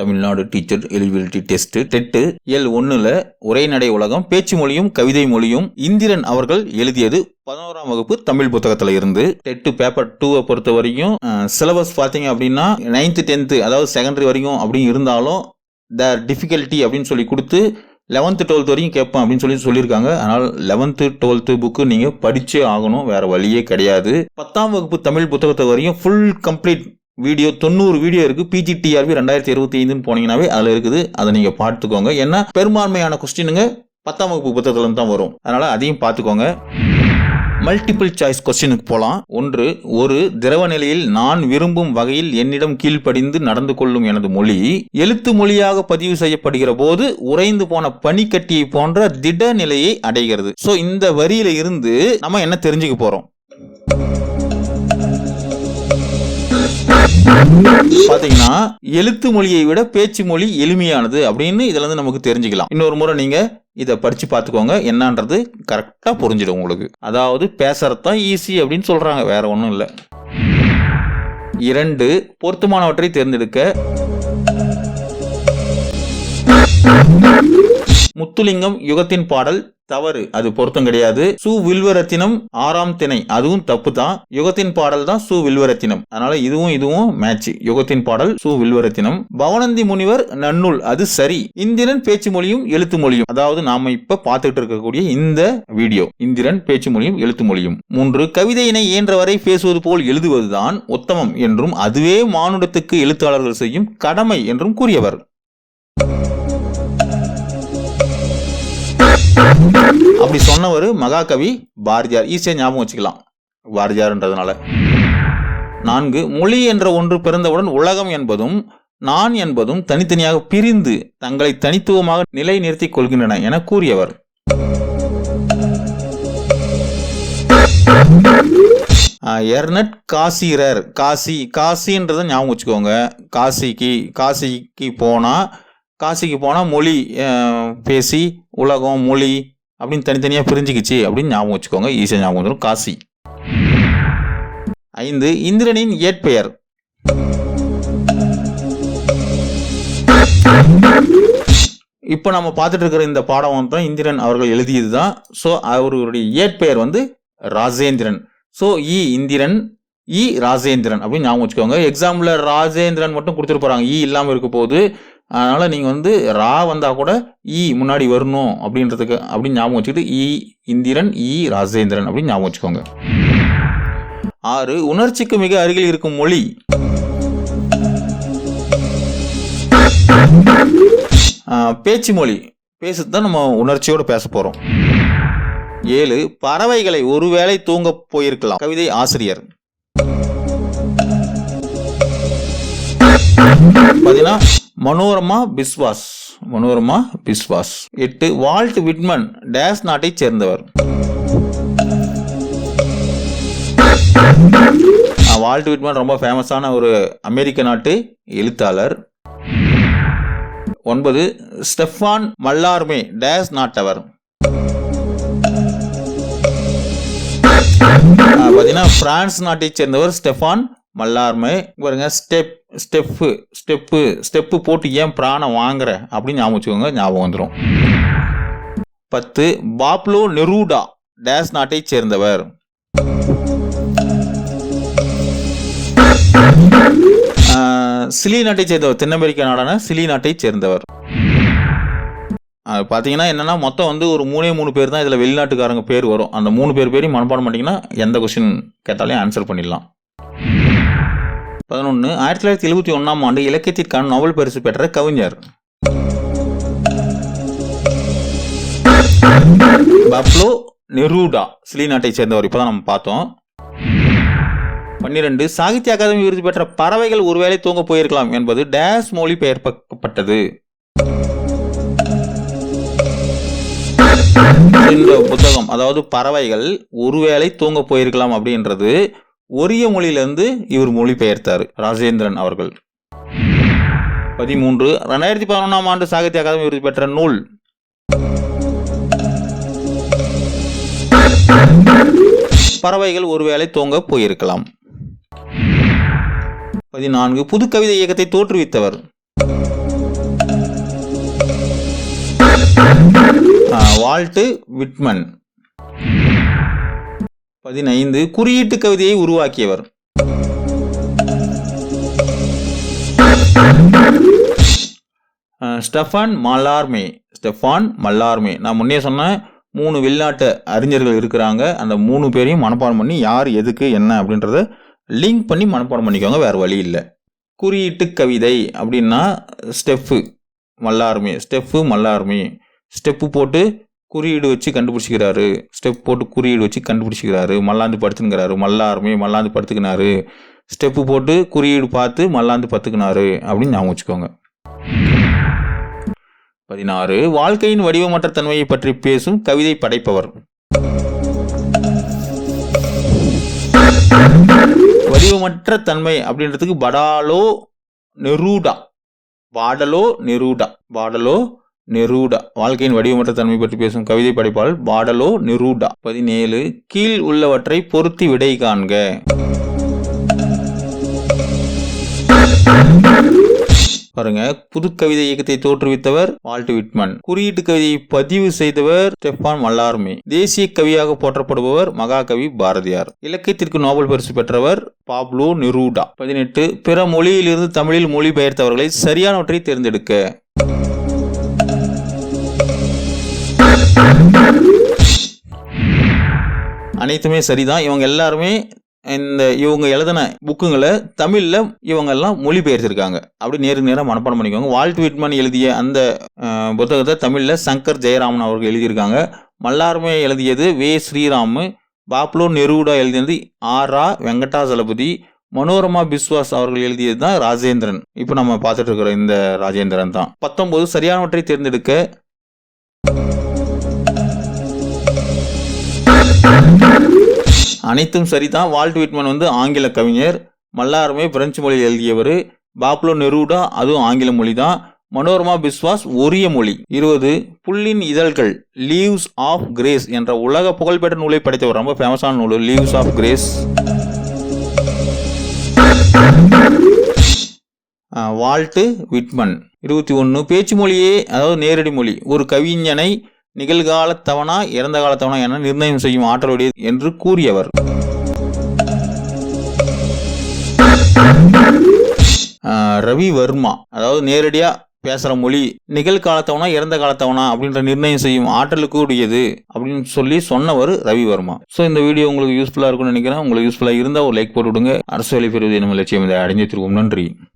Tamil Nadu teacher eligibility test TET L ஒன்னுல உரைநடை உலகம் பேச்சு மொழியும் கவிதை மொழியும் இந்திரன் அவர்கள் எழுதியது பதினோராம் வகுப்பு தமிழ் புத்தகத்துல இருந்து. டெட்டு பேப்பர் டூவை பொறுத்த வரைக்கும் சிலபஸ் பார்த்தீங்க அப்படின்னா நைன்த்து டென்த்து அதாவது செகண்டரி வரைக்கும் அப்படி இருந்தாலும் த டிஃபிகல்ட்டி அப்படின்னு சொல்லி கொடுத்து லெவன்த்து டுவெல்த் வரைக்கும் கேட்பேன் அப்படின்னு சொல்லி சொல்லியிருக்காங்க. அதனால் லெவன்த்து டுவெல்த்து புக்கு நீங்கள் படித்தே ஆகணும் வேறு வழியே கிடையாது. பத்தாம் வகுப்பு தமிழ் புத்தகத்தை வரையும் ஃபுல் கம்ப்ளீட் வீடியோ தொண்ணூறு வீடியோ இருக்கு. பிஜிடிஆர்பி ரெண்டாயிரத்தி இருபத்தி ஐந்துன்னு போனீங்கன்னாவே அதில் இருக்குது. அதை நீங்கள் பார்த்துக்கோங்க. ஏன்னா பெரும்பான்மையான கொஸ்டினுங்க பத்தாம் வகுப்பு புத்தகத்துல தான் வரும். அதனால அதையும் பார்த்துக்கோங்க. மல்டிபிள் சாய்ஸ் கொஸ்டினுக்கு போகலாம் ஒன்று ஒரு திரவ நிலையில் நான் விரும்பும் வகையில் என்னிடம் கீழ்ப்படிந்து நடந்து கொள்ளும் எனது மொழி எழுத்து மொழியாக பதிவு செய்யப்படுகிற போது உறைந்து போன பனிக்கட்டியை போன்ற திட நிலையை அடைகிறது. ஸோ இந்த வரியில இருந்து நம்ம என்ன தெரிஞ்சுக்க போறோம்? பாத்தீங்கன்னா எழுத்து மொழியை விட பேச்சு மொழி எளிமையானது அப்படின்னு இதுல இருந்து நமக்கு தெரிஞ்சுக்கலாம். இன்னொரு முறை நீங்க இதை படிச்சு பார்த்துக்கோங்க. என்னன்றது கரெக்டா புரிஞ்சிடும் உங்களுக்கு. அதாவது பேசுறது தான் ஈஸி அப்படின்னு சொல்றாங்க. வேற ஒன்றும் இல்லை. இரண்டு பொருத்தமானவற்றை தேர்ந்தெடுக்க. முத்துலிங்கம் யுகத்தின் பாடல் தவறு. அது பொருத்தம் கிடையாது. சு வில்வரத்தினம் ஆறாம் திணை. அதுவும் தப்பு தான். யுகத்தின் பாடல் தான் சு வில்வரத்தினம். அதனால இதுவும் இதுவும் மேட்ச் யுகத்தின் பாடல் சு வில்வரத்தினம். பவனந்தி முனிவர் நன்னூல். அது சரி. இந்திரன் பேச்சு மொழியும் எழுத்து மொழியும். அதாவது நாம இப்ப பார்த்துட்டு இருக்கக்கூடிய இந்த வீடியோ. இந்திரன் பேச்சு மொழியும் எழுத்து மொழியும். மூன்று கவிதையினை இயன்றவரை பேசுவது போல் எழுதுவதுதான் உத்தமம் என்றும் அதுவே மானுடத்துக்கு எழுத்தாளர்கள் செய்யும் கடமை என்றும் கூறியவர். அப்படி சொன்னவர் மகாகவி பாரதியார். ஈஸியாக ஞாபகம் வச்சுக்கலாம். பாரதியார்ன்றதுனால. நான்கு மொழி என்ற ஒன்று பிறந்தவுடன் உலகம் என்பதும் நான் என்பதும் தனித்தனியாக பிரிந்து தங்களை தனித்துவமாக நிலை நிறுத்திக் கொள்கின்றன என கூறியவர். எர்னட் காசிரர். காசி காசின்றதை ஞாபகம் வச்சுக்கோங்க. காசிக்கு காசிக்கு போனால் காசிக்கு போனால் மொழி பேசி உலகம் மொழி அப்படின்னு தனித்தனியாக பிரிஞ்சுக்கிச்சு அப்படின்னு ஞாபகம் வச்சுக்கோங்க. ஈஸியாக ஞாபகம் வந்துடும் காசி. ஐந்து இந்திரனின் இயற்பெயர் இப்போ நம்ம பார்த்துட்டு இருக்கிற இந்த பாடம் தான் இந்திரன் அவர்கள் எழுதியது தான் ஸோ அவருடைய இயற்பெயர் வந்து ராஜேந்திரன். ஸோ இ இந்திரன் இ ராஜேந்திரன் அப்படின்னு ஞாபகம் வச்சுக்கோங்க. எக்ஸாம்பிள் ராஜேந்திரன் மட்டும் கொடுத்துட்டு போகிறாங்க இ இல்லாமல் இருக்க போது அதனால் நீங்கள் வந்து ரா வந்தால் கூட இ முன்னாடி வரணும் அப்படின்றதுக்கு அப்படின்னு ஞாபகம் வச்சுக்கிட்டு இ இந்திரன் இ ராஜேந்திரன் அப்படின்னு ஞாபகம் வச்சுக்கோங்க. ஆறு உணர்ச்சிக்கு மிக அருகில் இருக்கும் மொழி. பேச்சு மொழி. பேசுறது தான் நம்ம உணர்ச்சியோடு பேச போகிறோம் ஏழு பறவைகளை ஒருவேளை தூங்க போயிருக்கலாம். கவிதை ஆசிரியர். பார்த்தீங்கன்னா மனோரமா பிஸ்வாஸ். மனோரமா பிஸ்வாஸ். எட்டு வால்ட் விட்மன் டேஸ் நாட்டை சேர்ந்தவர். வால்ட் விட்மன் ரொம்ப ஃபேமஸான ஒரு அமெரிக்க நாட்டு எழுத்தாளர். ஒன்பது ஸ்டெஃபான் மல்லார்மே டேஸ் நாட்டவர். பார்த்தீங்கன்னா பிரான்ஸ் நாட்டை சேர்ந்தவர் ஸ்டெஃபான் மல்லார்மே. பாருங்க ஸ்டெப் ஸ்டெப்பு ஸ்டெப்பு ஸ்டெப்பு போட்டு ஏன் பிராணம் வாங்குற அப்படின்னு ஞாபகம் வச்சுக்கோங்க ஞாபகம் வந்துடும் பத்து பாப்லோ நெரூடா டேஸ் நாட்டை சேர்ந்தவர். சிலி நாட்டை சேர்ந்தவர் தென் அமெரிக்க நாடான சிலி நாட்டை சேர்ந்தவர். அது பார்த்தீங்கன்னா என்னென்னா மொத்தம் வந்து ஒரு மூணே மூணு பேர் தான் இதில் வெளிநாட்டுக்காரங்க பேர் வரும். அந்த மூணு பேர் பேரையும் மனப்பாடம் பண்ணிட்டீங்கன்னா எந்த கொஸ்டின் கேட்டாலையும் ஆன்சர் பண்ணிடலாம். பதினொன்று ஆயிரத்தி தொள்ளாயிரத்தி எழுபத்தி ஒன்றாம் ஆண்டு இலக்கியத்திற்கான நோபல் பரிசு பெற்ற கவிஞர். பப்லோ நெரூடா சிலி நாட்டை சேர்ந்தவர். இப்போதான் நம்ம பார்த்தோம். பன்னிரெண்டு சாகித்ய அகாதமி விருது பெற்ற பறவைகள் ஒருவேளை தூங்க போயிருக்கலாம் என்பது டேஸ் மொழி பெயர்ப்பட்டது இந்த புத்தகம் அதாவது பறவைகள் ஒருவேளை தூங்க போயிருக்கலாம் அப்படின்றது ஒரிய மொழியிலிருந்து இவர் மொழிபெயர்த்தார். ராஜேந்திரன் அவர்கள். பதிமூன்று ரெண்டாயிரத்தி பதினொன்றாம் ஆண்டு சாகித்ய அகாதமி விருது பெற்ற நூல். பறவைகள் ஒருவேளை தூங்க போயிருக்கலாம். பதினான்கு புது கவிதை இயக்கத்தை தோற்றுவித்தவர். Walt Whitman. பதினைந்து குறியீட்டு கவிதையை உருவாக்கியவர். Stephane Mallarme. Stephane Mallarme. நான் முன்னே சொன்னேன் மூணு வெளிநாட்டு அறிஞர்கள் இருக்கிறாங்க. அந்த மூணு பேரையும் மனப்பாடம் பண்ணி யார் எதுக்கு என்ன அப்படின்றத லிங்க் பண்ணி மனப்பாடம் பண்ணிக்கோங்க. வேறு வழி இல்லை. குறியீட்டு கவிதை அப்படின்னா ஸ்டெஃப்பு மல்லார்மே. ஸ்டெஃப்பு மல்லார்மே. ஸ்டெப்பு போட்டு குறியீடு வச்சு கண்டுபிடிச்சிக்கிறாரு. ஸ்டெப் போட்டு குறியீடு வச்சு கண்டுபிடிச்சிக்கிறாரு. மல்லாந்து படுத்துங்கிறாரு மல்லாருமே மல்லாந்து படுத்துக்கினாரு. ஸ்டெப்பு போட்டு குறியீடு பார்த்து மல்லாந்து பத்துக்கினாரு அப்படின்னு ஞாபகம் வச்சுக்கோங்க. பதினாறு வாழ்க்கையின் வடிவமற்ற தன்மையை பற்றி பேசும் கவிதை படைப்பவர். வடிவமற்ற தன்மை அப்படின்றதுக்கு படாலோ நெரூடா. பாடலோ நெரூடா. பாடலோ நெரூடா. வாழ்க்கையின் வடிவமற்ற தன்மை பற்றி பேசும் கவிதை படைப்பாளர் பாடலோ நெரூடா. பதினேழு கீழ் உள்ளவற்றை பொருத்தி விடை காண்க. பாருங்க புது கவிதை இயக்கத்தை தோற்றுவித்தவர் வால்ட் விட்மன். குறியீட்டு கவிதையை பதிவு செய்தவர் ஸ்டெஃபான் மல்லார்மே. தேசிய கவியாக போற்றப்படுபவர் மகாகவி பாரதியார். இலக்கியத்திற்கு நோபல் பரிசு பெற்றவர் பாப்லோ நெரூடா. பதினெட்டு பிற மொழியிலிருந்து தமிழில் மொழிபெயர்த்தவர்களை சரியானவற்றை தேர்ந்தெடுக்க. அனைத்துமே சரிதான். இவங்க எல்லாருமே இந்த இவங்க எழுதின புக்குங்களை தமிழில் இவங்கெல்லாம் மொழிபெயர்த்திருக்காங்க. அப்படி நேருக்கு நேராக மனப்பாடம் பண்ணிக்கோங்க. வால்ட் விட்மன் எழுதிய அந்த புத்தகத்தை தமிழில் சங்கர் ஜெயராமன் அவர்கள் எழுதியிருக்காங்க. மல்லார்மே எழுதியது வே. ஸ்ரீராமு பாப்லோ நெருடா எழுதியது ஆரா. வெங்கடாசலபதி மனோரமா பிஸ்வாஸ் அவர்கள் எழுதியது தான் ராஜேந்திரன். இப்போ நம்ம பார்த்துட்டு இருக்கிற இந்த ராஜேந்திரன் தான். பத்தொன்பது சரியானவற்றை தேர்ந்தெடுக்க அனைத்தும் சரிதான். வால்ட் விட்மன் வந்து ஆங்கில கவிஞர் மல்லாருமே பிரெஞ்சு மொழியில் எழுதியவர். பாப்லோ நெருடா அதுவும் ஆங்கில மொழி தான் மனோரமா பிஸ்வாஸ் ஒரிய மொழி. இருபது புல்லின் இதழ்கள் லீவ்ஸ் ஆஃப் கிரேஸ் என்ற உலக புகழ்பெற்ற நூலை படைத்தவர். ரொம்ப ஃபேமஸான நூல் leaves of grass Walt Whitman. இருபத்தி ஒன்று பேச்சு மொழியே அதாவது நேரடி மொழி. ஒரு கவிஞனை நிகழ்காலத்தவனா இறந்த காலத்தவனா என நிர்ணயம் செய்யும் ஆற்றலுடையது என்று கூறியவர். ரவி வர்மா. அதாவது நேரடியா பேசுற மொழி நிகழ்காலத்தவனா இறந்த காலத்தவனா அப்படின்ற நிர்ணயம் செய்யும் ஆற்றலுக்கு உடையது அப்படின்னு சொல்லி சொன்னவர் ரவி வர்மா. ஸோ இந்த வீடியோ உங்களுக்கு யூஸ்ஃபுல்லாக இருக்கும்னு நினைக்கிறேன். உங்களுக்கு யூஸ்ஃபுல்லாக இருந்தால் ஒரு லைக் போட்டு விடுங்க. அரசு வேலை பெறுவது என்ன லட்சியம் இதை அடைஞ்சு திருவோம் நன்றி.